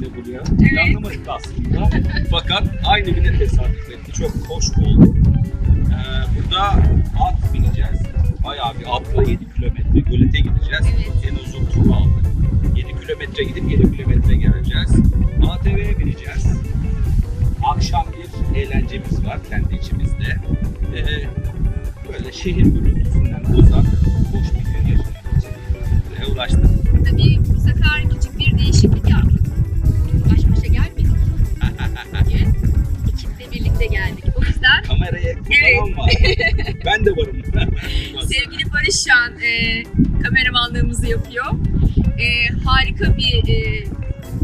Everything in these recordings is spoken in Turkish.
yine buraya. Evet. Planlamadık aslında. Fakat aynı güne tesadüf etti. Çok hoş oldu. Ee, burada at bineceğiz. Bayağı bir atla 7 kilometre gölete gideceğiz. Evet. En uzun tur aldık. 7 kilometre gidip 7 kilometre geleceğiz. ATV'ye bineceğiz. Akşam bir eğlencemiz var kendi içimizde. Ee, böyle şehir gürültüsünden uzak, hoş bir gün yaşamak için buraya ulaştık. Tabii bu sefer küçük bir değişiklik ben de varım. sevgili Barış şu an e, kameramanlığımızı yapıyor. E, harika bir e,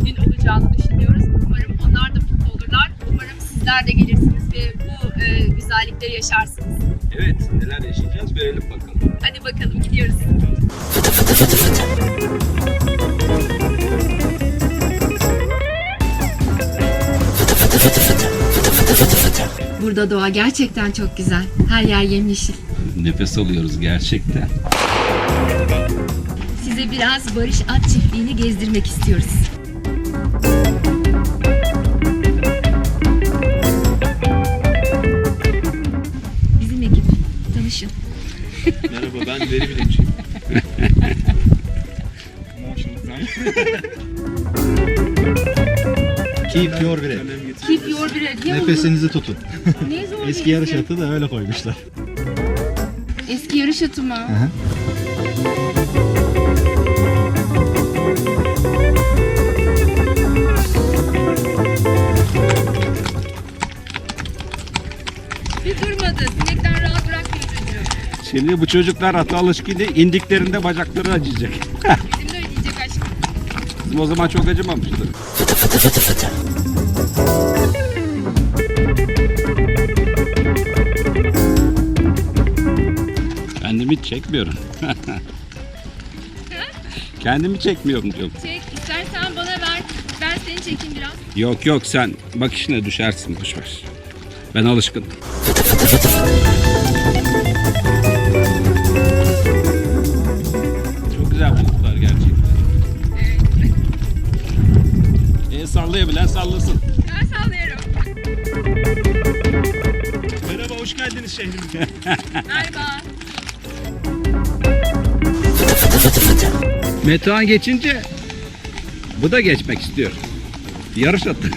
gün olacağını düşünüyoruz. Umarım onlar da mutlu olurlar. Umarım sizler de gelirsiniz ve bu e, güzellikleri yaşarsınız. evet, neler yaşayacağız görelim bakalım. Hadi bakalım gidiyoruz. Burada doğa gerçekten çok güzel. Her yer yemyeşil. Nefes alıyoruz gerçekten. Size biraz Barış At Çiftliği'ni gezdirmek istiyoruz. Bizim ekip. Tanışın. Merhaba, ben veri bilimciyim. Keep your breath. Keep your breath. Ya Nefesinizi tutun. bu ne zor Eski yarış atı da öyle koymuşlar. Eski yarış atı mı? hı. Bir durmadı. Sinekten rahat çocuğu. Şimdi bu çocuklar ata alışkın değil, indiklerinde bacakları acıyacak. Bizim de ödeyecek aşkım. Bizim o zaman çok acımamıştı. Kendimi hiç çekmiyorum. Kendimi çekmiyorum diyorum. Çek. istersen bana ver. Ben seni çekeyim biraz. Yok yok sen bak işine düşersin boş ver. Ben alışkın. Çok sallasın. Ben sallıyorum. Merhaba hoş geldiniz şehrimize. Merhaba. Metehan geçince bu da geçmek istiyor. Yarış attı.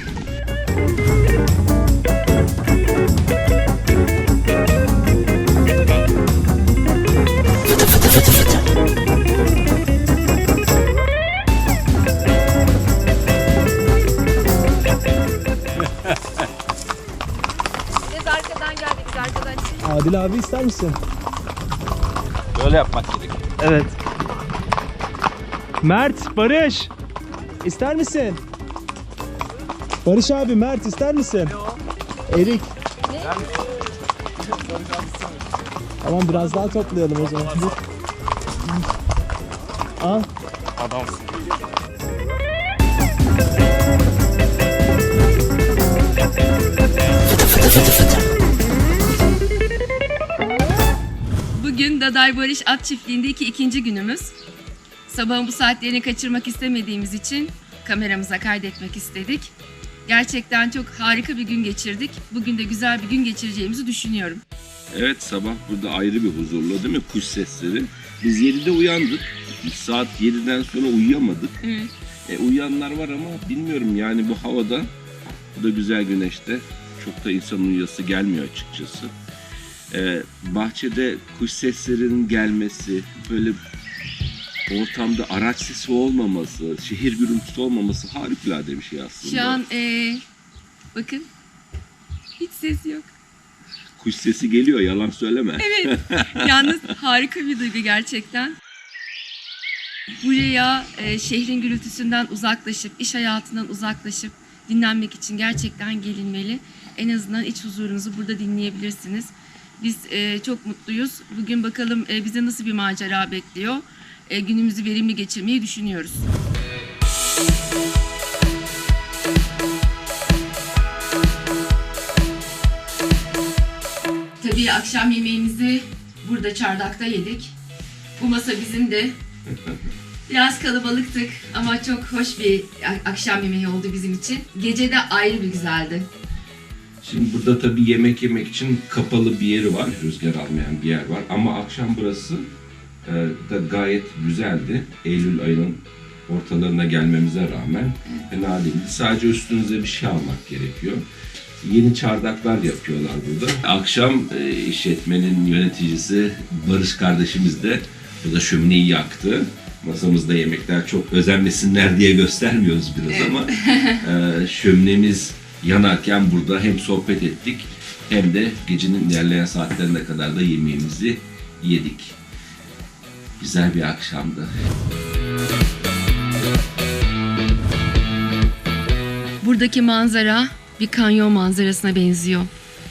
Adil abi ister misin? Böyle yapmak gerek. Evet. Mert, Barış. İster misin? Barış abi, Mert ister misin? Erik. Tamam biraz daha toplayalım o zaman. Dur. Al. Bugün Daday Barış At Çiftliği'ndeki ikinci günümüz. Sabahın bu saatlerini kaçırmak istemediğimiz için kameramıza kaydetmek istedik. Gerçekten çok harika bir gün geçirdik. Bugün de güzel bir gün geçireceğimizi düşünüyorum. Evet sabah burada ayrı bir huzurlu değil mi? Kuş sesleri. Biz 7'de uyandık. Saat 7'den sonra uyuyamadık. Evet. E, uyuyanlar var ama bilmiyorum yani bu havada, bu da güzel güneşte çok da insanın uyuyası gelmiyor açıkçası. E, bahçede kuş seslerinin gelmesi, böyle ortamda araç sesi olmaması, şehir gürültüsü olmaması harikulade bir şey aslında. Şu an eee, bakın hiç ses yok. Kuş sesi geliyor yalan söyleme. Evet. Yalnız harika bir duygu gerçekten. Buraya e, şehrin gürültüsünden uzaklaşıp, iş hayatından uzaklaşıp dinlenmek için gerçekten gelinmeli. En azından iç huzurunuzu burada dinleyebilirsiniz. Biz e, çok mutluyuz. Bugün bakalım e, bize nasıl bir macera bekliyor. E, günümüzü verimli geçirmeyi düşünüyoruz. Tabii akşam yemeğimizi burada çardakta yedik. Bu masa bizim de. Biraz kalabalıktık ama çok hoş bir akşam yemeği oldu bizim için. Gece de ayrı bir güzeldi. Şimdi burada tabii yemek yemek için kapalı bir yeri var, rüzgar almayan bir yer var. Ama akşam burası e, da gayet güzeldi. Eylül ayının ortalarına gelmemize rağmen fena değildi. Sadece üstünüze bir şey almak gerekiyor. Yeni çardaklar yapıyorlar burada. Akşam e, işletmenin yöneticisi Barış kardeşimiz de burada şömineyi yaktı. Masamızda yemekler çok özenmesinler diye göstermiyoruz biraz ama e, şöminemiz yanarken burada hem sohbet ettik hem de gecenin ilerleyen saatlerine kadar da yemeğimizi yedik. Güzel bir akşamdı. Buradaki manzara bir kanyon manzarasına benziyor.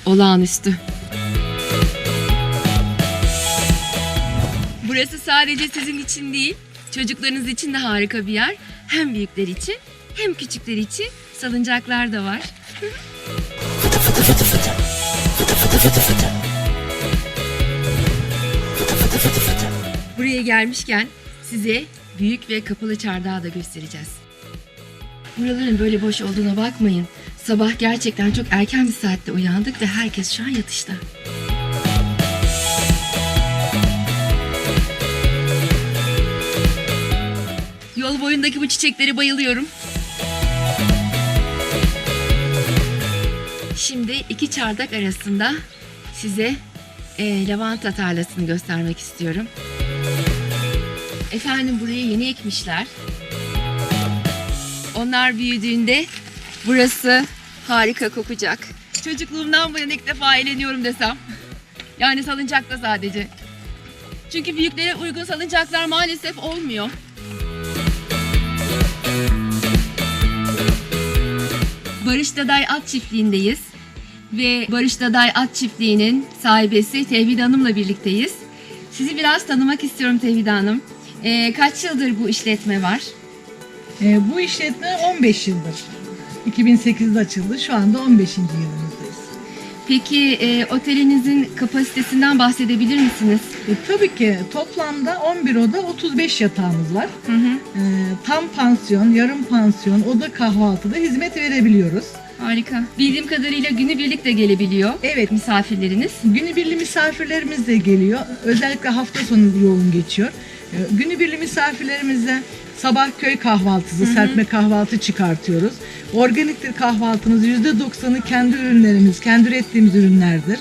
Olağanüstü. Burası sadece sizin için değil, çocuklarınız için de harika bir yer. Hem büyükler için hem küçükler için salıncaklar da var. Buraya gelmişken size büyük ve kapalı çardağı da göstereceğiz. Buraların böyle boş olduğuna bakmayın. Sabah gerçekten çok erken bir saatte uyandık ve herkes şu an yatışta. Yol boyundaki bu çiçeklere bayılıyorum. Şimdi iki çardak arasında size e, lavanta tarlasını göstermek istiyorum. Efendim burayı yeni ekmişler. Onlar büyüdüğünde burası harika kokacak. Çocukluğumdan bu yana ilk defa eğleniyorum desem. Yani salıncakta sadece. Çünkü büyüklere uygun salıncaklar maalesef olmuyor. Barış Daday At Çiftliği'ndeyiz. Ve Barış Daday At Çiftliği'nin sahibesi Tevhid Hanım'la birlikteyiz. Sizi biraz tanımak istiyorum Tevhid Hanım. Ee, kaç yıldır bu işletme var? E, bu işletme 15 yıldır. 2008'de açıldı. Şu anda 15. yılımızdayız. Peki e, otelinizin kapasitesinden bahsedebilir misiniz? E, tabii ki toplamda 11 oda 35 yatağımız var. Hı hı. E, tam pansiyon, yarım pansiyon, oda kahvaltıda hizmet verebiliyoruz. Harika. Bildiğim kadarıyla günübirlik de gelebiliyor Evet, misafirleriniz. günübirli misafirlerimiz de geliyor. Özellikle hafta sonu yoğun geçiyor. E, günübirli misafirlerimizle sabah köy kahvaltısı, serpme kahvaltı çıkartıyoruz. Organiktir kahvaltımız %90'ı kendi ürünlerimiz, kendi ürettiğimiz ürünlerdir.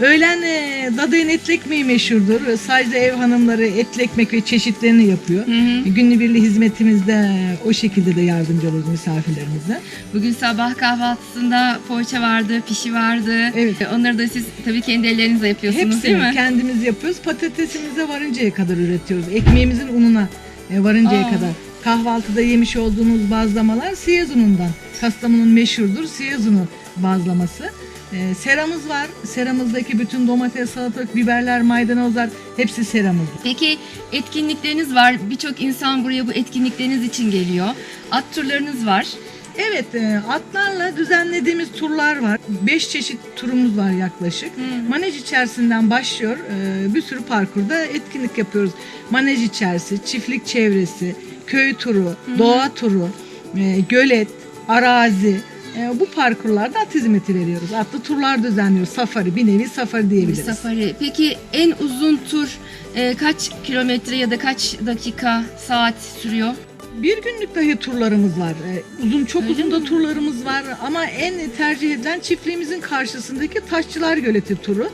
Öğlen e, dadayın etli ekmeği meşhurdur. Sadece ev hanımları etli ekmek ve çeşitlerini yapıyor. Hı hı. Günübirli hizmetimizde o şekilde de yardımcı oluruz misafirlerimize. Bugün sabah kahvaltısında poğaça vardı, pişi vardı. Evet. Onları da siz tabii kendi ellerinizle yapıyorsunuz değil Hepsini mi? kendimiz yapıyoruz. Patatesimize varıncaya kadar üretiyoruz. Ekmeğimizin ununa e, varıncaya Aa. kadar. Kahvaltıda yemiş olduğunuz bazlamalar siyez unundan. Kastamonu'nun meşhurdur siyez unu bazlaması. E, seramız var. Seramızdaki bütün domates, salatalık, biberler, maydanozlar hepsi seramızda. Peki etkinlikleriniz var. Birçok insan buraya bu etkinlikleriniz için geliyor. At turlarınız var. Evet, e, atlarla düzenlediğimiz turlar var. 5 çeşit turumuz var yaklaşık. Hı. Manej içerisinden başlıyor. e, bir sürü parkurda etkinlik yapıyoruz. Manej içerisi, çiftlik çevresi, köy turu, doğa turu, e, gölet, arazi. E, bu parkurlarda at hizmeti veriyoruz. Atlı turlar düzenliyoruz. Safari, bir nevi safari Bir diyebiliriz. safari. Peki en uzun tur e, kaç kilometre ya da kaç dakika, saat sürüyor? Bir günlük dahi turlarımız var. Ee, uzun çok Öyle uzun da mi? turlarımız var ama en tercih edilen çiftliğimizin karşısındaki Taşçılar Göleti turu.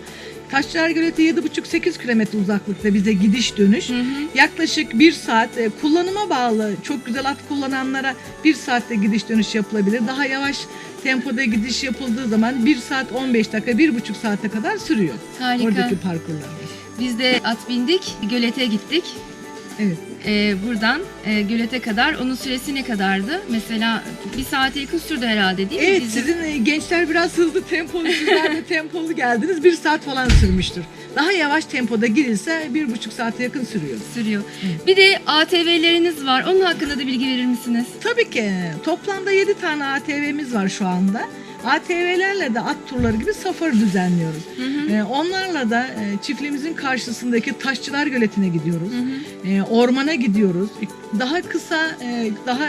Taşçılar Göleti 7,5-8 kilometre uzaklıkta bize gidiş dönüş. Hı hı. Yaklaşık bir saat e, kullanıma bağlı çok güzel at kullananlara bir saatte gidiş dönüş yapılabilir. Daha yavaş tempoda gidiş yapıldığı zaman bir saat 15 dakika, bir buçuk saate kadar sürüyor. Harika. Oradaki parkurlar. Biz de at bindik, gölete gittik. Evet. Ee, buradan e, gölete kadar onun süresi ne kadardı? Mesela bir saate yakın sürdü herhalde değil mi? Evet Bizim- sizin e, gençler biraz hızlı tempolu, sizler de tempolu geldiniz. Bir saat falan sürmüştür. Daha yavaş tempoda girilse bir buçuk saate yakın sürüyor. sürüyor. Bir de ATV'leriniz var. Onun hakkında da bilgi verir misiniz? Tabii ki toplamda 7 tane ATV'miz var şu anda. ATV'lerle de at turları gibi safari düzenliyoruz. Ee, onlarla da e, çiftliğimizin karşısındaki Taşçılar Göleti'ne gidiyoruz. Ee, ormana gidiyoruz. Daha kısa, e, daha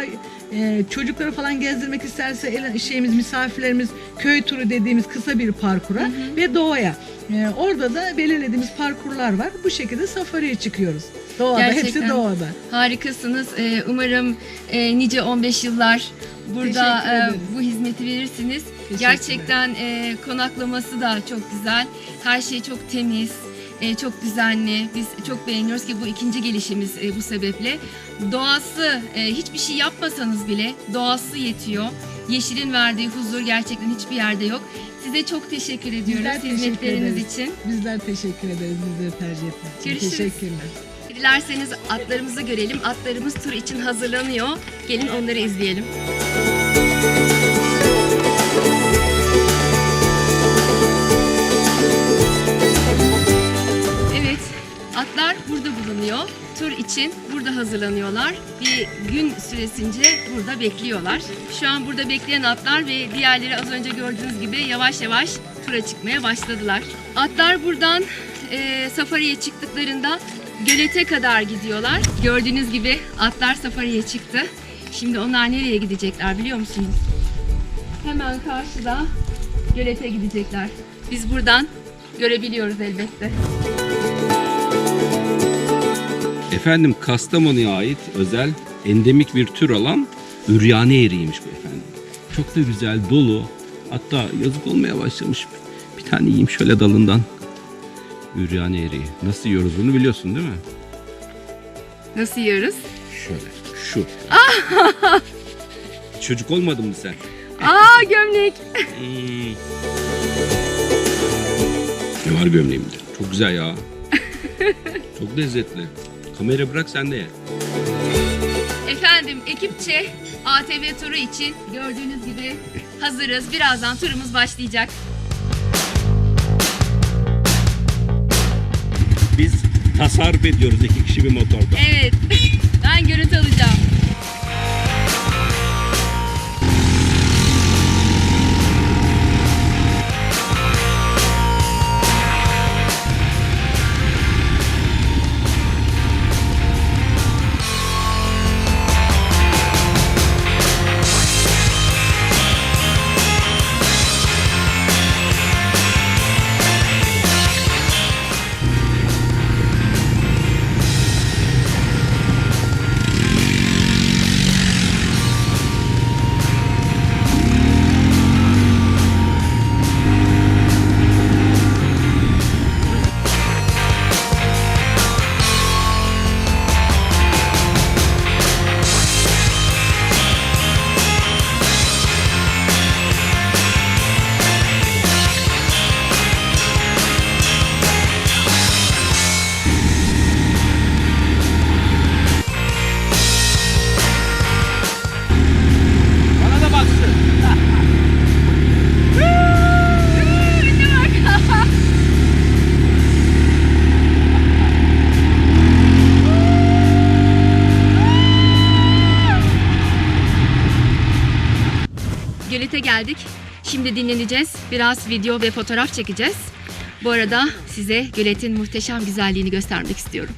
e, çocukları falan gezdirmek isterse ele- şeyimiz misafirlerimiz köy turu dediğimiz kısa bir parkura ve doğaya. Ee, orada da belirlediğimiz parkurlar var. Bu şekilde safariye çıkıyoruz. Doğada, hepsi Gerçekten. doğada. Harikasınız. Ee, umarım e, nice 15 yıllar burada e, bu hizmeti verirsiniz. Gerçekten e, konaklaması da çok güzel. Her şey çok temiz. e, çok düzenli. Biz çok beğeniyoruz ki bu ikinci gelişimiz e, bu sebeple. Doğası e, hiçbir şey yapmasanız bile doğası yetiyor. Yeşilin verdiği huzur gerçekten hiçbir yerde yok. Size çok teşekkür ediyoruz Bizler teşekkür hizmetleriniz ederiz. için. Bizler teşekkür ederiz. Bizleri tercih ettiğiniz için. Görüşürüz. Teşekkürler. Dilerseniz atlarımızı görelim. Atlarımız tur için hazırlanıyor. Gelin onları izleyelim. Evet, atlar burada bulunuyor. Tur için burada hazırlanıyorlar. Bir gün süresince burada bekliyorlar. Şu an burada bekleyen atlar ve diğerleri az önce gördüğünüz gibi yavaş yavaş tura çıkmaya başladılar. Atlar buradan e, safariye çıktıklarında gölete kadar gidiyorlar. Gördüğünüz gibi atlar safariye çıktı. Şimdi onlar nereye gidecekler biliyor musunuz? Hemen karşıda gölete gidecekler. Biz buradan görebiliyoruz elbette. Efendim Kastamonu'ya ait özel endemik bir tür olan üryane eriğiymiş bu efendim. Çok da güzel, dolu. Hatta yazık olmaya başlamış. Bir tane yiyeyim şöyle dalından. Üryane eriği. Nasıl yiyoruz bunu biliyorsun değil mi? Nasıl yiyoruz? Şöyle, şu. Çocuk olmadın mı sen? Aa gömlek. Hmm. Ne var gömleğimde? Çok güzel ya. Çok lezzetli. Kamera bırak sen de ye. Efendim ekipçe ATV turu için gördüğünüz gibi hazırız. Birazdan turumuz başlayacak. Tasarruf ediyoruz iki kişi bir motorda. Evet. Şimdi dinleneceğiz. Biraz video ve fotoğraf çekeceğiz. Bu arada size göletin muhteşem güzelliğini göstermek istiyorum.